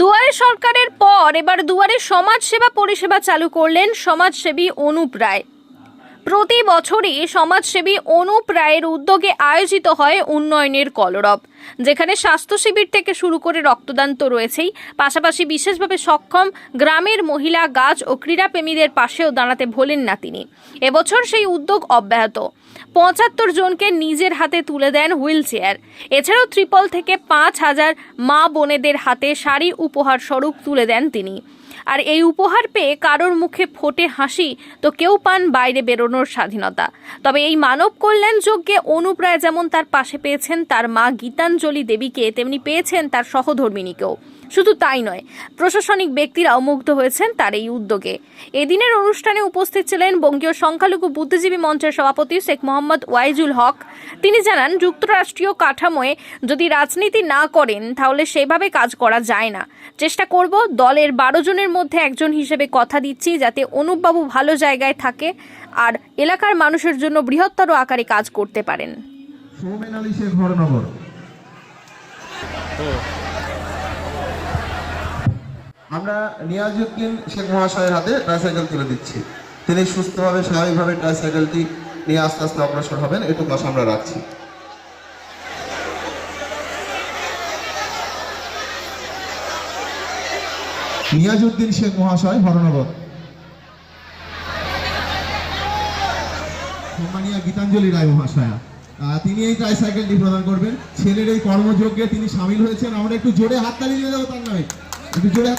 দুয়ারে সরকারের পর এবার দুয়ারে সমাজসেবা পরিষেবা চালু করলেন সমাজসেবী অনুপ রায়। প্রতি বছরই সমাজসেবী অনুপ রায়ের উদ্যোগে আয়োজিত হয় উন্নয়নের কলরব, যেখানে স্বাস্থ্য শিবির থেকে শুরু করে রক্তদান তো রয়েছেই। পাশাপাশি বিশেষভাবে সক্ষম গ্রামের মহিলা, গাছ ও ক্রীড়াপ্রেমীদের পাশেও দাঁড়াতে ভোলেন না তিনি। এবছর সেই উদ্যোগ অব্যাহত। পঁচাত্তর জনকে নিজের হাতে তুলে দেন হুইল চেয়ার এছাড়াও ত্রিপল থেকে পাঁচ হাজার মা বোনেদের হাতে শাড়ি উপহার স্বরূপ তুলে দেন তিনি। আর এই উপহার পেয়ে কারোর মুখে ফোটে হাসি, তো কেউ পান বাইরে বেরোনোর স্বাধীনতা। তবে এই মানব কল্যাণ যজ্ঞে অনুপ রায় যেমন তার পাশে পেয়েছেন তার মা গীতাঞ্জলি দেবীকে, তেমনি পেয়েছেন তার সহধর্মিনীকেও। শুধু তাই নয়, প্রশাসনিক ব্যক্তিরাও মুগ্ধ হয়েছেন তার এই উদ্যোগে। এদিনের অনুষ্ঠানে উপস্থিত ছিলেন বঙ্গীয় সংখ্যালঘু বুদ্ধিজীবী মঞ্চের সভাপতি শেখ মোহাম্মদ ওয়াইজুল হক। তিনি জানান, যুক্তরাষ্ট্রীয় কাঠামোয় যদি রাজনীতি না করেন, তাহলে সেভাবে কাজ করা যায় না। চেষ্টা করব দলের বারো জনের মধ্যে একজন হিসেবে কথা দিচ্ছি যাতে অনুপবাবু ভালো জায়গায় থাকে আর এলাকার মানুষের জন্য বৃহত্তর আকারে কাজ করতে পারেন। সৌমেন আলী শেখ আমরা নিয়াজউদ্দিন শেখ মহাশয়ের হাতে ট্রাইসাইকেল তুলে দিচ্ছি। তিনি সুস্থভাবে, স্বাভাবিকভাবে ট্রাইসাইকেলটি নিয়ে আস্তে আস্তে অগ্রসর হবেন, এটুকু আশা আমরা রাখছি। নিয়াজউদ্দিন শেখ মহাশয় হরনগর সম্মানীয় গীতাঞ্জলি রায় মহাশয়া তিনি এই ট্রাইসাইকেলটি প্রদান করবেন। ছেলের এই কর্মযজ্ঞে তিনি সামিল হয়েছেন। আমরা একটু জোরে হাততালি দিয়ে দেবো, তার নামে একটু জোরে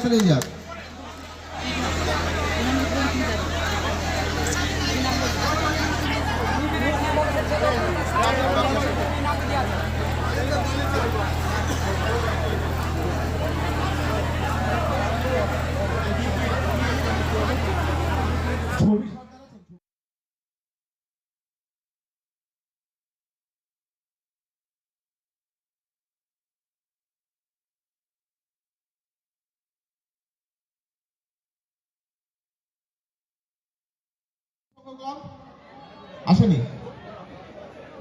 আসেনি?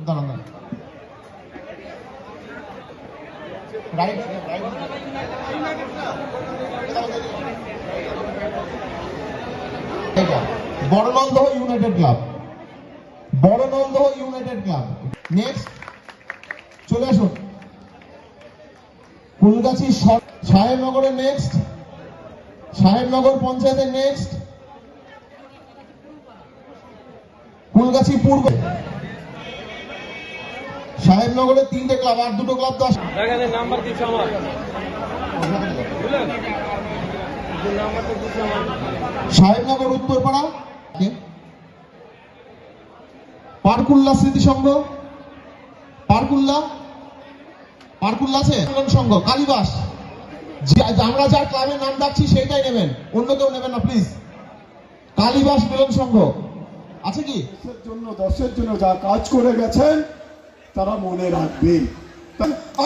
দাঁড়ান দাঁড়ান। Right Baronanda united club Baronanda united club next চলে আসুন। ফুলগাছি সাহেবনগরের নেক্সট সাহেবনগর পঞ্চায়েতের নেক্সট ফুলগাছি পূর্ব। সাহেবনগরের তিনটে ক্লাব আর দুটো ক্লাব তো নাম্বার দিচ্ছে আমার সাহেবনগর উত্তরপাড়া? পারকুল্লা স্মৃতি সংঘ পারকুল্লা? পারকুল্লা আছে? সংঘ কালীবাস। আমরা যার ক্লাবের নাম ডাকছি সেটাই নেবেন। অন্য কেউ নেবেন না প্লিজ কালীবাস মিলন সংঘ। আছে কি? জন্য, দশের জন্য যা কাজ করে গেছেন, তারা মনে রাখবেন।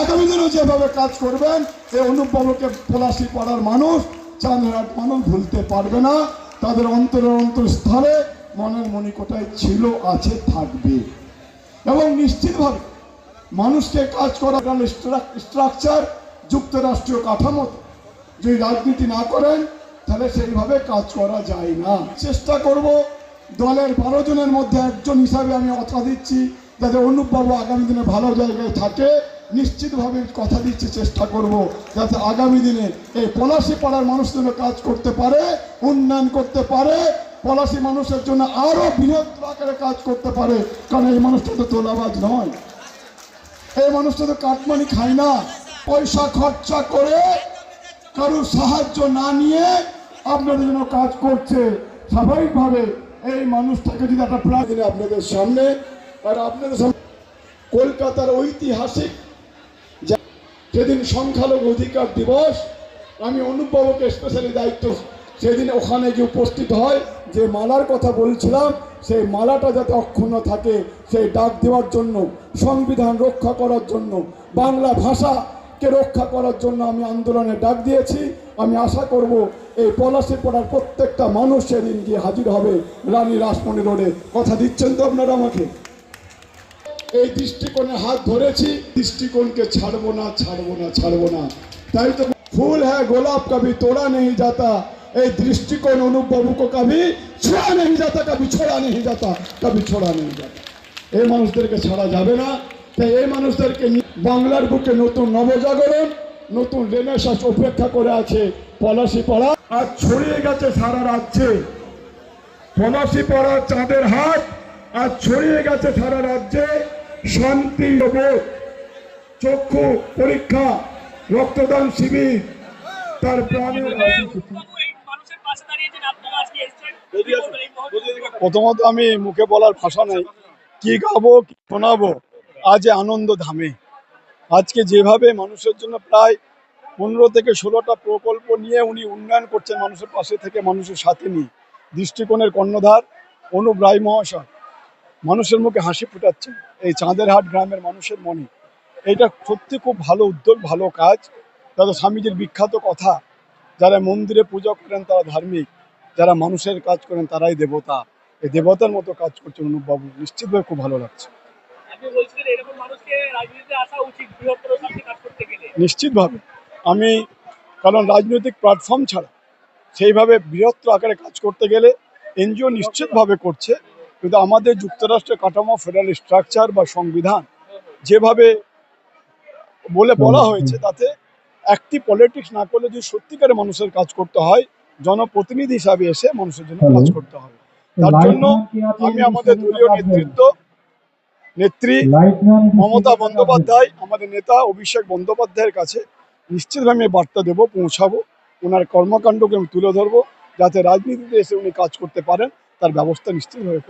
আগামী দিনেও যেভাবে কাজ করবেন এই অনুপবাবুকে পলাশি পাড়ার মানুষ চাঁদহাট মানুষ ভুলতে পারবে না। তাদের অন্তরের অন্তরস্থলে মনের মণিকোটায় ছিল, আছে, থাকবে। এবং নিশ্চিতভাবে মানুষকে কাজ করার স্ট্রাকচার, যুক্তরাষ্ট্রীয় কাঠামো যদি রাজনীতি না করেন, তাহলে সেইভাবে কাজ করা যায় না। চেষ্টা করব দলের বারো জনের মধ্যে একজন হিসাবে আমি কথা দিচ্ছি যাতে অনুপবাবু আগামী দিনে ভালো জায়গায় থাকে। নিশ্চিতভাবে কথা দিচ্ছি, চেষ্টা করব যাতে আগামী দিনে এই পলাশি পাড়ার মানুষ কাজ করতে পারে, উন্নয়ন করতে পারে। পলাশি মানুষের জন্য আরও বৃহৎ আকারে কাজ করতে পারে, কারণ এই মানুষটা তো তোলাবাজ নয়। এই মানুষটা তো কাটমানি খায় না। পয়সা খরচা করে কারোর সাহায্য না নিয়ে আপনাদের জন্য কাজ করছে। স্বাভাবিকভাবে এই মানুষটাকে যদি একটা প্রাণ আপনাদের সামনে, আর আপনাদের সামনে কলকাতার ঐতিহাসিক যেদিন সংখ্যালঘু অধিকার দিবস, আমি অনুপবাবুকে স্পেশালি দায়িত্ব, সেদিন ওখানে গিয়ে উপস্থিত হয়, যে মালার কথা বলছিলাম, সেই মালাটা যাতে অক্ষুণ্ণ থাকে, সেই ডাক দেওয়ার জন্য, সংবিধান রক্ষা করার জন্য, বাংলা কে রক্ষা করার জন্য আমি আন্দোলনে ডাক দিয়েছি, আমি আশা করব এই পলাশিপাড়ার প্রত্যেকটা মানুষ সেদিন গিয়ে হাজির হবে রানী রাসমণি রোডে। কথা দিচ্ছেন তো আপনারা আমাকে? এই দৃষ্টিকোণে হাত ধরেছি, দৃষ্টিকোণকে ছাড়বো না ছাড়বো না ছাড়বো না। তাই তো ফুল হ্যাঁ গোলাপ কবি তোড়া নেই যাতা। এই দৃষ্টিকোণ অনুপ কবি ছোড়া নেই যাতা, কবি ছোড়া নেই যাতা, কবি ছোড়া নেই যাতা। এই মানুষদেরকে ছাড়া যাবে না। তাই এই মানুষদেরকে বাংলার বুকে নতুন নবজাগরণ নতুন রেনেসাস অপেক্ষা করে আছে পলাশি পাড়া। আর ছড়িয়ে গেছে সারা রাজ্যে। পলাশি পাড়া চাঁদের হাট আর ছড়িয়ে গেছে সারা রাজ্যে। শান্তি বোধ চক্ষু পরীক্ষা রক্তদান শিবির তার প্রাণের? প্রথমত আমি মুখে বলার ভাষা নেই। কি গাবো কি শোনাবো? আজ আনন্দ ধামে। আজকে যেভাবে মানুষের জন্য প্রায় পনেরো থেকে ষোলোটা প্রকল্প নিয়ে উনি উন্নয়ন করছেন মানুষের পাশে থেকে মানুষের সাথে নিয়ে, দৃষ্টিকোণের কর্ণধার অনুপ রায় মহাশয়। মানুষের মুখে হাসি ফুটাচ্ছেন এই চাঁদেরহাট গ্রামের মানুষের মনে। এটা সত্যি খুব ভালো উদ্যোগ, ভালো কাজ। তাদের স্বামীজির বিখ্যাত কথা, যারা মন্দিরে পূজা করেন তারা ধার্মিক, যারা মানুষের কাজ করেন তারাই দেবতা। এই দেবতার মতো কাজ করছেন অনুপবাবু, নিশ্চিতভাবে খুব ভালো লাগছে। নিশ্চিতভাবে। আমি কারণ রাজনৈতিক প্ল্যাটফর্ম ছাড়া সেইভাবে বৃহত্তর আকারে কাজ করতে গেলে এনজিও নিশ্চিতভাবে করছে কিন্তু আমাদের যুক্তরাষ্ট্রের কাঠামো ফেডারেল স্ট্রাকচার বা সংবিধান যেভাবে বলে বলা হয়েছে তাতে একটি পলিটিক্স না করলে যদি সত্যিকারে মানুষের কাজ করতে হয় জনপ্রতিনিধি হিসাবে এসে মানুষের জন্য কাজ করতে হবে। তার জন্য আমি আমাদের দলীয় নেতৃত্ব নেত্রী মমতা বন্দ্যোপাধ্যায় আমাদের নেতা অভিষেক বন্দ্যোপাধ্যায়ের কাছে নিশ্চিতভাবে আমি বার্তা দেবো পৌঁছাবো। ওনার কর্মকাণ্ডকে আমি তুলে ধরবো যাতে রাজনীতিতে এসে উনি কাজ করতে পারেন তার ব্যবস্থা নিশ্চিতভাবে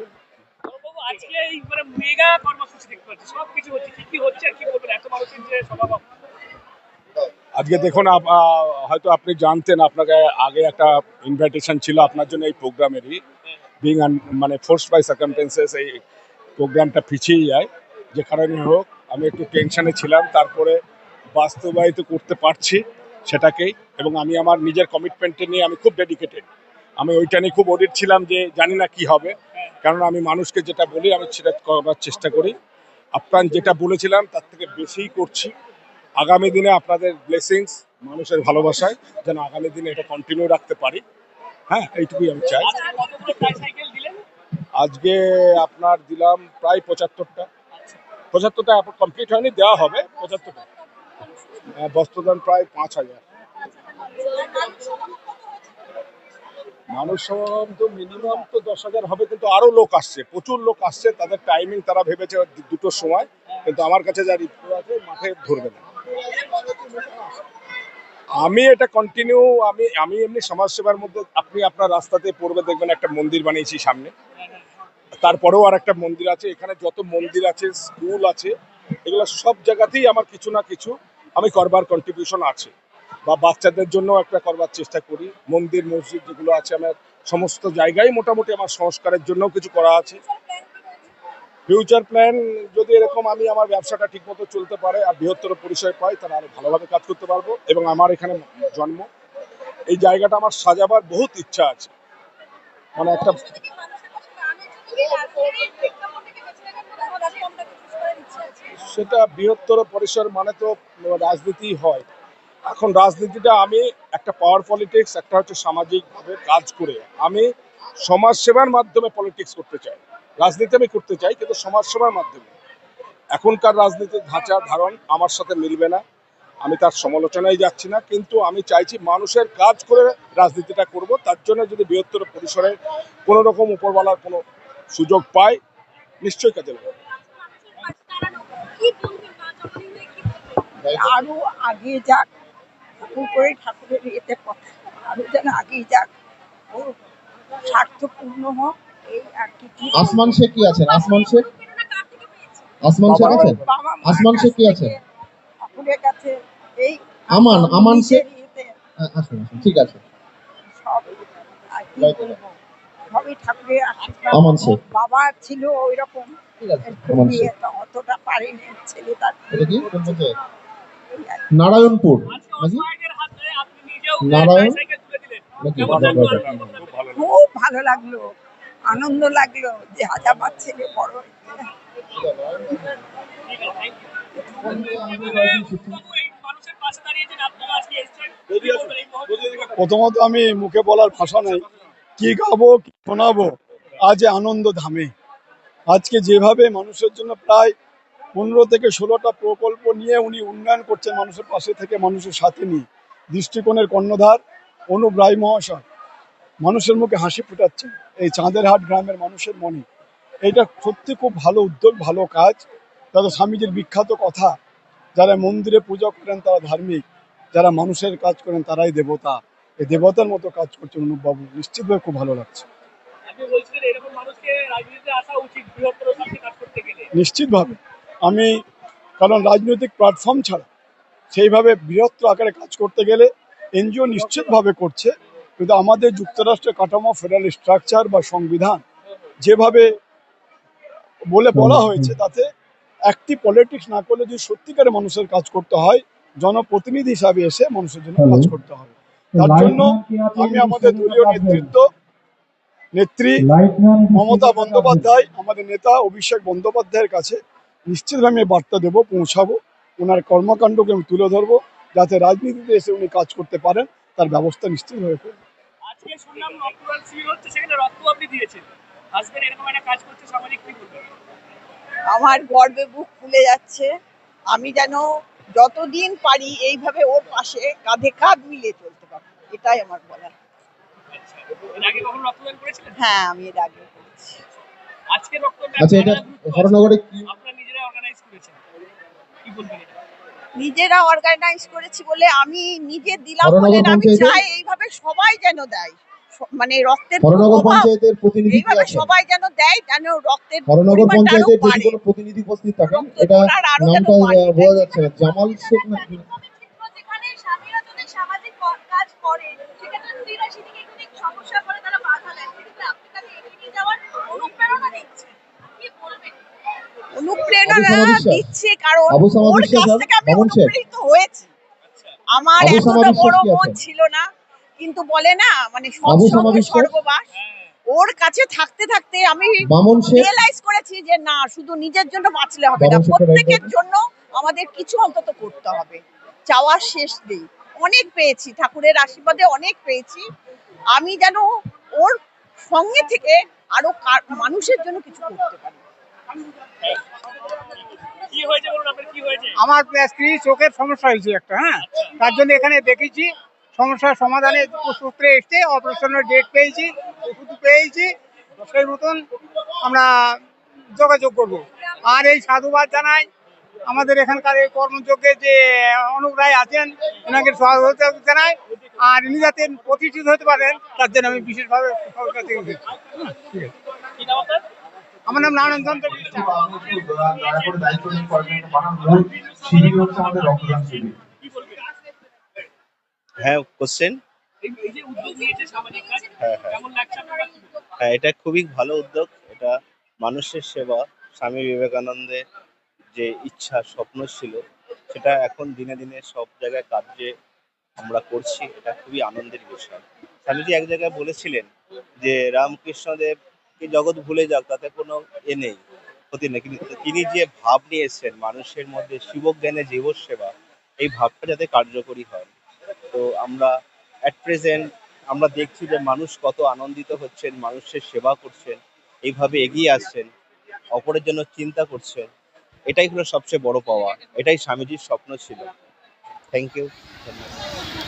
করব মানে মেগা কর্মসূচি দেখতে পাচ্ছি। সব কিছু হচ্ছে কি কি হচ্ছে আর কি বলবেন? এত মানুষের যে সমাগম। আজকে দেখুন হয়তো আপনি জানতেন আপনাকে আগে একটা ইনভাইটেশন ছিল আপনার জন্য এই প্রোগ্রামেরই বিং মানে ফোর্স বাই সার্কামটেন্সেস এই প্রোগ্রামটা পিছিয়ে যায়। যে কারণে হোক, আমি একটু টেনশনে ছিলাম, তারপরে বাস্তবায়িত করতে পারছি সেটাকেই এবং আমি আমার নিজের কমিটমেন্টে নিয়ে আমি খুব ডেডিকেটেড আমি ওইটা নিয়ে খুব অডিট ছিলাম যে জানি না কি হবে। কারণ আমি মানুষকে যেটা বলি, আমি সেটা করার চেষ্টা করি। আপ্রাণ যেটা বলেছিলাম, তার থেকে বেশিই করছি। আগামী দিনে আপনাদের ব্লেসিংস মানুষের ভালোবাসায় যেন আগামী দিনে এটা কন্টিনিউ রাখতে পারি। হ্যাঁ এইটুকুই আমি চাই। আজকে আপনার দিলাম প্রায় পঁচাত্তরটা। পঁচাত্তরটা কমপ্লিট হয়নি দেওয়া হবে পঁচাত্তরটা। হ্যাঁ, বস্ত্রদান প্রায় পাঁচ হাজার। মানুষ সমাগম তো মিনিমাম তো দশ হাজার হবে কিন্তু আরও লোক আসছে প্রচুর লোক আসছে তাদের টাইমিং তারা ভেবেছে দুটোর সময় কিন্তু আমার কাছে যা রিপোর্ট আছে মাঠে ধরবে না। আমি এটা কন্টিনিউ আমি আমি এমনি সমাজসেবার মধ্যে আপনি আপনার রাস্তাতে পড়বে দেখবেন একটা মন্দির বানিয়েছি সামনে। তারপরেও আর একটা মন্দির আছে, এখানে যত মন্দির আছে স্কুল আছে, এগুলো সব জায়গাতেই আমার কিছু না কিছু আমি করবার কন্ট্রিবিউশন আছে। বা বাচ্চাদের জন্য একটা করবার চেষ্টা করি। মন্দির, মসজিদ যেগুলো আছে, আমার সমস্ত জায়গায় মোটামুটি আমার সংস্কারের জন্য কিছু করা আছে। ফিউচার প্ল্যান যদি এরকম আমি আমার ব্যবসাটা ঠিকমতো চলতে পারে আর বৃহত্তর পরিচয় পাই, তাহলে আরও ভালোভাবে কাজ করতে পারব এবং আমার এখানে জন্ম। এই জায়গাটা আমার সাজাবার বহুত ইচ্ছা আছে। মানে একটা সেটা বৃহত্তর পরিসর মানে তো রাজনীতি হয়। এখন রাজনীতিটা আমি একটা পাওয়ার পলিটিক্স একটা হচ্ছে সামাজিকভাবে কাজ করে আমি সমাজ সেবার মাধ্যমে পলিটিক্স করতে চাই। রাজনীতি আমি করতে চাই, কিন্তু সমাজ সেবার মাধ্যমে। এখনকার রাজনীতির ধাঁচা, ধারণ আমার সাথে মিলবে না। আমি তার সমালোচনায় যাচ্ছি না, কিন্তু আমি চাইছি মানুষের কাজ করে রাজনীতিটা করব। তার জন্য যদি বৃহত্তর পরিসরে কোনো রকম উপরওয়ালার কোনো সুযোগ পায় নিশ্চয়ই কাজে লাগবে। আরও আগে যাক ঠাকুর করে ঠাকুরের ইয়েতে কথা আরও যেন যাক স্বার্থপূর্ণ হোক এই আর কি আসমান শেখ কি আছেন? আসমান শেখ? আসমান শেখ আছেন? আসমান শেখ কি আছেন? ঠাকুরের কাছে এই আমান, আমান শেখ? আসুন আসুন ঠিক আছে। সব সবই ঠাকুরের আশীর্বাদ। বাবা ছিল ওই রকম অতটা পারেনি ছেলে তার। নারায়ণপুর। নিজেও নারায়ণ? খুব ভালো লাগল। আনন্দ লাগল। যে হাজার ছেলে বড় হয়েছে। ঠিক আছে, thank you। বাবু, এই মানুষের পাশে দাঁড়িয়েছেন আপনারা আজকে এসেছেন প্রথমত আমি মুখে বলার ভাষা নেই। কি গাবো কি শোনাবো আজ আনন্দ ধামে। আজকে যেভাবে মানুষের জন্য প্রায় পনেরো থেকে ষোলোটা প্রকল্প নিয়ে উনি উন্নয়ন করছেন মানুষের পাশে থেকে, মানুষের সাথে নিয়ে। দৃষ্টিকোণের কর্ণধার অনুপ রায় মহাশয়। মানুষের মুখে হাসি ফুটাচ্ছেন। এই চাঁদেরহাট গ্রামের মানুষের মনে। এটা সত্যি খুব ভালো উদ্যোগ, ভালো কাজ। তাদের স্বামীজির বিখ্যাত কথা, যারা মন্দিরে পূজা করেন তারা ধার্মিক, যারা মানুষের কাজ করেন তারাই দেবতা। এই দেবতার মতো কাজ করছেন অনুপবাবু নিশ্চিতভাবে খুব ভালো লাগছে। আপনি বলছিলেন এরকম মানুষকে রাজনীতিতে আসা উচিত বৃহত্তর স্বার্থে কাজ করতে গেলে। নিশ্চিতভাবে। আমি কারণ রাজনৈতিক প্ল্যাটফর্ম ছাড়া সেইভাবে বৃহত্তর আকারে কাজ করতে গেলে এনজিও নিশ্চিতভাবে করছে কিন্তু আমাদের যুক্তরাষ্ট্রের কাঠামো ফেডারেল স্ট্রাকচার বা সংবিধান যেভাবে বলে বলা হয়েছে তাতে একটি পলিটিক্স না করলে যদি সত্যিকারে মানুষের কাজ করতে হয় জনপ্রতিনিধি হিসাবে এসে মানুষের জন্য কাজ করতে হবে। তার জন্য আমি আমাদের দলীয় নেতৃত্ব নেত্রী মমতা বন্দ্যোপাধ্যায় আমাদের নেতা অভিষেক বন্দ্যোপাধ্যায়ের কাছে নিশ্চিতভাবে আমি বার্তা দেবো পৌঁছাবো। ওনার কর্মকাণ্ডকে আমি তুলে ধরবো যাতে রাজনীতিতে এসে উনি কাজ করতে পারেন তার ব্যবস্থা নিশ্চিতভাবে করব। আজকে শুনলাম রক্তদান শিবির হচ্ছে সেখানে রক্ত আপনি দিয়েছেন। হাজবেন্ড এরকম একটা কাজ করছে সামাজিক কি বলবেন? আমার গর্বে বুক ফুলে যাচ্ছে। আমি যেন যতদিন পারি এইভাবে ওর পাশে কাঁধে কাঁধ মিলিয়ে চলতে পারব। এটাই আমার বলার। আচ্ছা এর আগে কখন রক্তদান করেছিলেন? হ্যাঁ আমি এর আগে করেছি। আচ্ছা এটা হরনগরে কি? নিজেরা অর্গানাইজ করেছেন? কি বলবেন এটা? নিজেরা অর্গানাইজ করেছি বলে আমি নিজে দিলাম বলে না, আমি চাই এইভাবে সবাই যেন দেয়। মানে রক্তের পঞ্চায়েতের প্রতিনিধি কি এইভাবে আছেন? সবাই যেন দেয় যেন রক্তের হরনগর পঞ্চায়েতের যদি কোনো প্রতিনিধি উপস্থিত থাকেন এটা নামটা। বোঝা যাচ্ছে না। জামাল শেখ যাওয়ার অনুপ্রেরণা কি বলবেন? অনুপ্রেরণা আবু সামা বিশ্বাস? দিচ্ছে কারণ আবু ওর কাছ থেকে আমি অনুপ্রেরিত হয়েছি। আমার এতটা বড় মন ছিল না। কিন্তু বলে না মানে সৎসঙ্গে ওর কাছে থাকতে থাকতে আমি রিয়েলাইজ করেছি যে না শুধু নিজের জন্য বাঁচলে হবে না প্রত্যেকের জন্য আমাদের কিছু অন্তত করতে হবে। চাওয়ার শেষ নেই। অনেক পেয়েছি ঠাকুরের আশীর্বাদে অনেক পেয়েছি। আমি যেন ওর সঙ্গে থেকে আরও মানুষের জন্য কিছু করতে পারি। কি হয়েছে বলুন আপনার কি হয়েছে? আমার স্ত্রী চোখের সমস্যা হয়েছে একটা হ্যাঁ? তার জন্য এখানে দেখেছি সমস্যার সমাধানে সূত্রে এসছে, অপারেশনের ডেট পেয়েছি, ওষুধ পেয়েছি সেই মতন আমরা যোগাযোগ করব। আর এই সাধুবাদ জানাই আমাদের এখানকার এই কর্মযজ্ঞে যে অনুপ রায় আছেন, ওনাকে স্বাগত জানাই। আর ইনি যাতে প্রতিষ্ঠিত হতে পারেন, তার জন্য আমি বিশেষভাবে আমার নাম নারায়ণ চন্দ্র। হ্যাঁ কোশ্চেন হ্যাঁ, হ্যাঁ। হ্যাঁ এটা খুবই ভালো উদ্যোগ। এটা মানুষের সেবা স্বামী বিবেকানন্দের যে ইচ্ছা স্বপ্ন ছিল সেটা এখন দিনে দিনে সব জায়গায় কার্যে আমরা করছি। এটা খুবই আনন্দের বিষয়। স্বামীজি এক জায়গায় বলেছিলেন যে রামকৃষ্ণদেব কি জগৎ ভুলে যাক তাতে কোনো এ নেই ক্ষতি নেই। কিন্তু তিনি যে ভাব নিয়ে এসেছেন মানুষের মধ্যে শিবজ্ঞানে জীব সেবা এই ভাবটা যাতে কার্যকরী হয়। তো আমরা অ্যাট প্রেজেন্ট আমরা দেখছি যে মানুষ কত আনন্দিত হচ্ছেন, মানুষের সেবা করছেন, এইভাবে এগিয়ে আসছেন, অপরের জন্য চিন্তা করছেন। এটাই হলো সবচেয়ে বড় পাওয়া, এটাই স্বামীজির স্বপ্ন ছিল। থ্যাংক ইউ ধন্যবাদ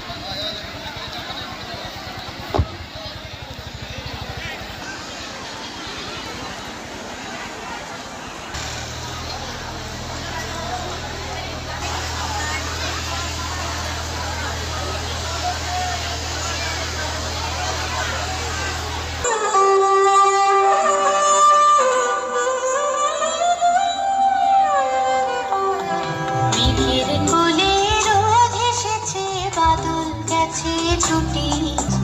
deeds.